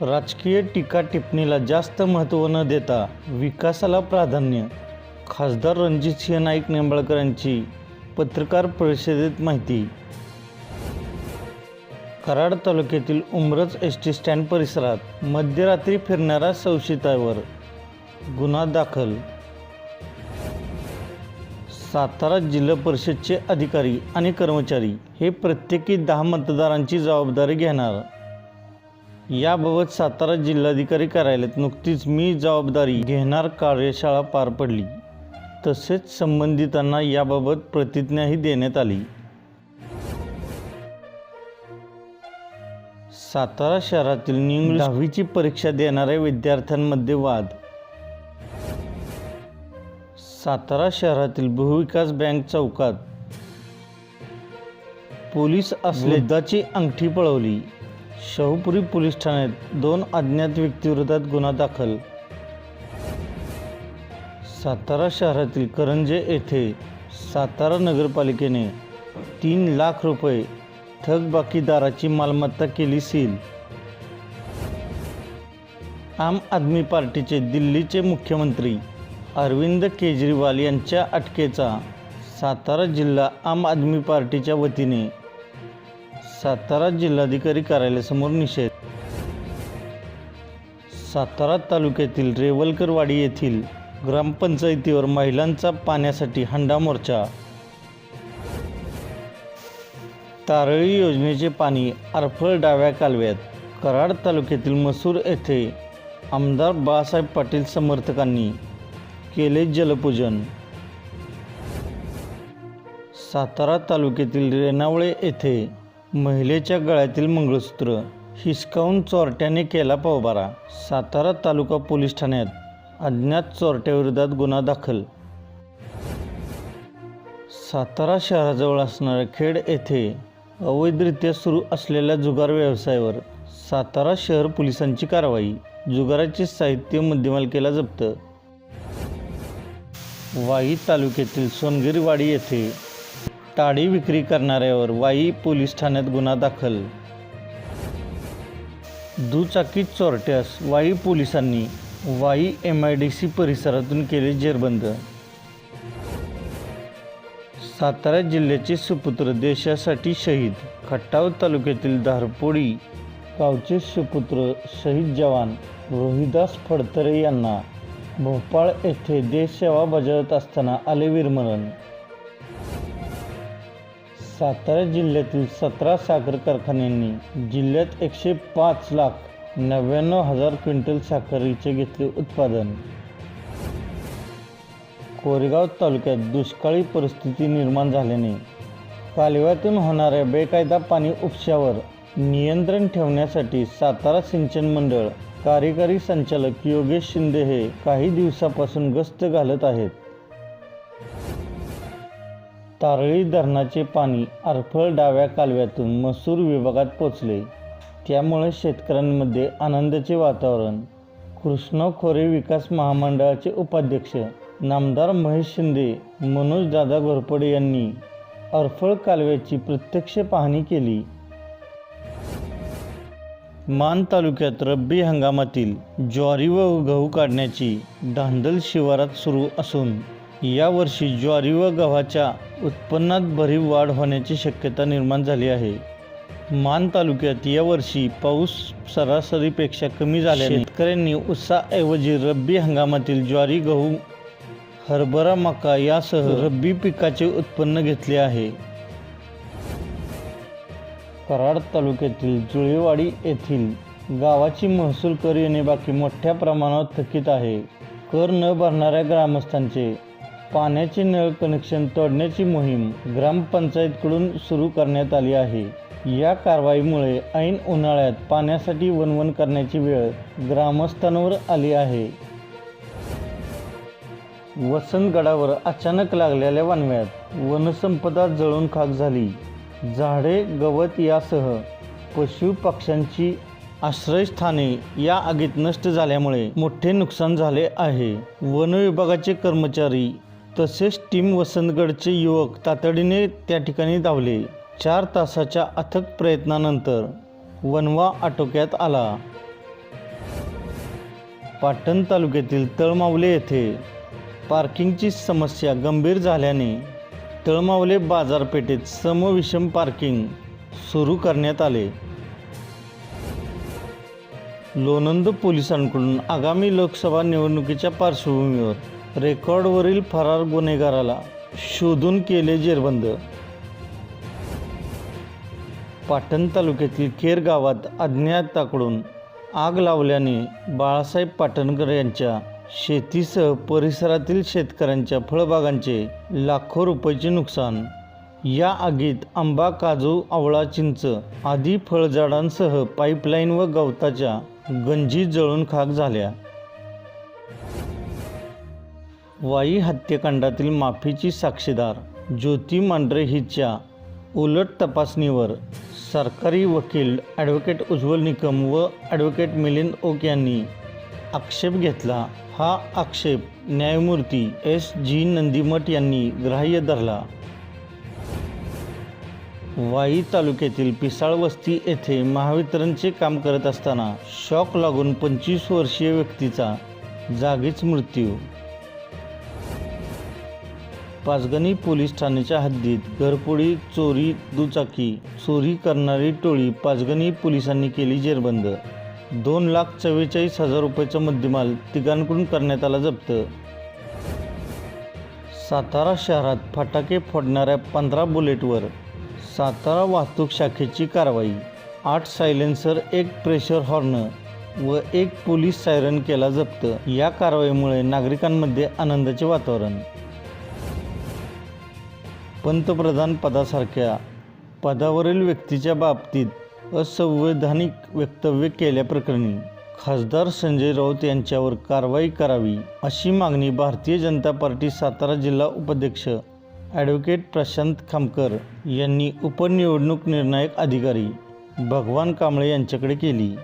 राजकीय टीका टिप्पणीला जास्त महत्त्व न देता विकासाला प्राधान्य खासदार रणजितसिंह नाईक निंबाळकरांची पत्रकार परिषदेत माहिती. कराड तालुक्यातील उमरज एस टी स्टँड परिसरात मध्यरात्री फिरणाऱ्या संशयितावर गुन्हा दाखल सातारा जिल्हा परिषदचे अधिकारी आणि कर्मचारी हे प्रत्येकी दहा मतदारांची जबाबदारी घेणार. याबाबत सातारा जिल्हाधिकारी कार्यालयात नुकतीच मी जबाबदारी घेणार कार्यशाळा पार पडली. तसेच संबंधितांना याबाबत प्रतिज्ञाही देण्यात आली. सातारा शहरातील निंग दहावीची परीक्षा देणाऱ्या विद्यार्थ्यांमध्ये वाद सातारा शहरातील बहुविकास बँक चौकात पोलीस असलेदाची अंगठी पळवली. शाहूपुरी पोलीस ठाण्यात दोन अज्ञात व्यक्तीविरोधात गुन्हा दाखल. सातारा शहरातील करंजे येथे सातारा नगरपालिकेने तीन लाख रुपये थकबाकीदाराची मालमत्ता केली सील. आम आदमी पार्टीचे दिल्लीचे मुख्यमंत्री अरविंद केजरीवाल यांच्या अटकेचा सातारा जिल्हा आम आदमी पार्टीच्या वतीने सातारा जिल्हाधिकारी कार्यालयासमोर निषेध. सातारा तालुक्यातील रेवलकरवाडी येथील ग्रामपंचायतीवर महिलांचा पाण्यासाठी हंडा मोर्चा. तारळी योजनेचे पाणी अरफळ डाव्या कालव्यात कराड तालुक्यातील मसूर येथे आमदार बाळासाहेब पाटील समर्थकांनी केले जलपूजन. सातारा तालुक्यातील रेणावळे येथे महिलेच्या गळ्यातील मंगळसूत्र हिसकावून चोरट्याने केला पवबारा सातारा तालुका पोलीस ठाण्यात अज्ञात चोरट्याविरोधात गुन्हा दाखल. सातारा शहराजवळ असणाऱ्या खेड येथे अवैधरित्या सुरू असलेल्या जुगार व्यवसायावर सातारा शहर पोलिसांची कारवाई. जुगाराचे साहित्य मध्यमालकेला जप्त. वाई तालुक्यातील सोनगिरीवाडी येथे टाळी विक्री करणाऱ्यावर वाई पोलीस ठाण्यात गुन्हा दाखल. दुचाकी चोरट्यास वाई पोलिसांनी Wai M I D C परिसरातून केले जेरबंद. सातारा जिल्ह्याचे सुपुत्र देशासाठी शहीद खट्टाव तालुक्यातील धारपोडी गावचे सुपुत्र शहीद जवान रोहिदास फडतरे यांना भोपाळ येथे देशसेवा बजावत असताना आले वीरमरण. सातारा जिल्ह्यातील सतरा साखर कारखान्यांनी जिल्ह्यात एकशे पाच लाख नव्याण्णव हजार क्विंटल साखरेचे घेतले उत्पादन. कोरेगाव तालुक्यात दुष्काळी परिस्थिती निर्माण झाल्याने कालव्यातून होणाऱ्या बेकायदा पाणी उपशावर नियंत्रण ठेवण्यासाठी सातारा सिंचन मंडळ कार्यकारी संचालक योगेश शिंदे हे काही दिवसापासून गस्त घालत आहेत. तारळी धरणाचे पाणी अरफळ डाव्या कालव्यातून मसूर विभागात पोचले. त्यामुळे शेतकऱ्यांमध्ये आनंदाचे वातावरण. कृष्ण खोरे विकास महामंडळाचे उपाध्यक्ष नामदार महेश शिंदे मनोज दादा घोरपडे यांनी अरफळ कालव्याची प्रत्यक्ष पाहणी केली. मान तालुक्यात रब्बी हंगामातील ज्वारी व गहू काढण्याची धांदल शिवारात सुरू असून यावर्षी ज्वारी व गव्हाच्या उत्पन्नात भरीव वाढ होण्याची शक्यता निर्माण झाली आहे. मान तालुक्यात यावर्षी पाऊस सरासरीपेक्षा कमी झाल्याने शेतकऱ्यांनी उत्साऐवजी रब्बी हंगामातील ज्वारी गहू हरभरा मका यासह रब्बी पिकाचे उत्पन्न घेतले आहे. कराड तालुक्यातील जुळेवाडी येथील गावाची महसूल कर येणे बाकी मोठ्या प्रमाणावर थकीत आहे. कर न भरणाऱ्या ग्रामस्थांचे पाण्याचे नळ कनेक्शन तोडण्याची मोहीम ग्रामपंचायतकडून सुरू करण्यात आली आहे. या कारवाईमुळे ऐन उन्हाळ्यात पाण्यासाठी वणवण करण्याची वेळ ग्रामस्थांवर आली आहे. वसंतगडावर अचानक लागलेल्या वनव्यात वनसंपदा जळून खाक झाली. झाडे गवत यासह पशु पक्ष्यांची आश्रयस्थाने या आगीत नष्ट झाल्यामुळे मोठे नुकसान झाले आहे. वन विभागाचे कर्मचारी तसेच टीम वसंतगडचे युवक तातडीने त्या ठिकाणी धावले. चार तासाच्या अथक प्रयत्नानंतर वनवा आटोक्यात आला. पाटण तालुक्यातील तळमावले येथे पार्किंगची समस्या गंभीर झाल्याने तळमावले बाजारपेठेत समविषम पार्किंग सुरू करण्यात आले. लोणंद पोलिसांकडून आगामी लोकसभा निवडणुकीच्या पार्श्वभूमीवर रेकॉर्डवरील फरार गुन्हेगाराला शोधून केले जेरबंद. पाटण तालुक्यातील खेर गावात अज्ञाताकडून आग लावल्याने बाळासाहेब पाटणकर यांच्या शेतीसह परिसरातील शेतकऱ्यांच्या फळबागांचे लाखो रुपयाचे नुकसान. या आगीत आंबा काजू आवळा चिंच आदी फळझाडांसह पाईपलाईन व गवताच्या गंजी जळून खाक झाल्या. वाई हत्याकांडातील माफीची साक्षीदार ज्योती मांढरे हिच्या उलट तपासणीवर सरकारी वकील ॲडव्होकेट उज्ज्वल निकम व ॲडव्होकेट मिलिंद ओक यांनी आक्षेप घेतला. हा आक्षेप न्यायमूर्ती एस जी नंदीमठ यांनी ग्राह्य धरला. वाई तालुक्यातील पिसाळ वस्ती येथे महावितरणचे काम करत असताना शॉक लागून पंचवीस वर्षीय व्यक्तीचा जागीच मृत्यू. पाचगणी पोलीस ठाण्याच्या हद्दीत घरपोळी चोरी दुचाकी चोरी करणारी टोळी पाचगणी पोलिसांनी केली जेरबंद. दोन लाख चव्वेचाळीस हजार रुपयाचा मुद्देमाल तिघांकडून करण्यात आला जप्त. सातारा शहरात फटाके फोडणाऱ्या पंधरा बुलेटवर सातारा वाहतूक शाखेची कारवाई. आठ सायलेन्सर एक प्रेशर हॉर्न व एक पोलीस सायरन केला जप्त. या कारवाईमुळे नागरिकांमध्ये आनंदाचे वातावरण. पंतप्रधान पदासारख्या पदावरील व्यक्तीच्या बाबतीत असंवैधानिक वक्तव्य केल्याप्रकरणी खासदार संजय राऊत यांच्यावर कारवाई करावी अशी मागणी भारतीय जनता पार्टी सातारा जिल्हा उपाध्यक्ष ॲडव्होकेट प्रशांत खामकर यांनी उपनिवडणूक निर्णायक अधिकारी भगवान कांबळे यांच्याकडे केली.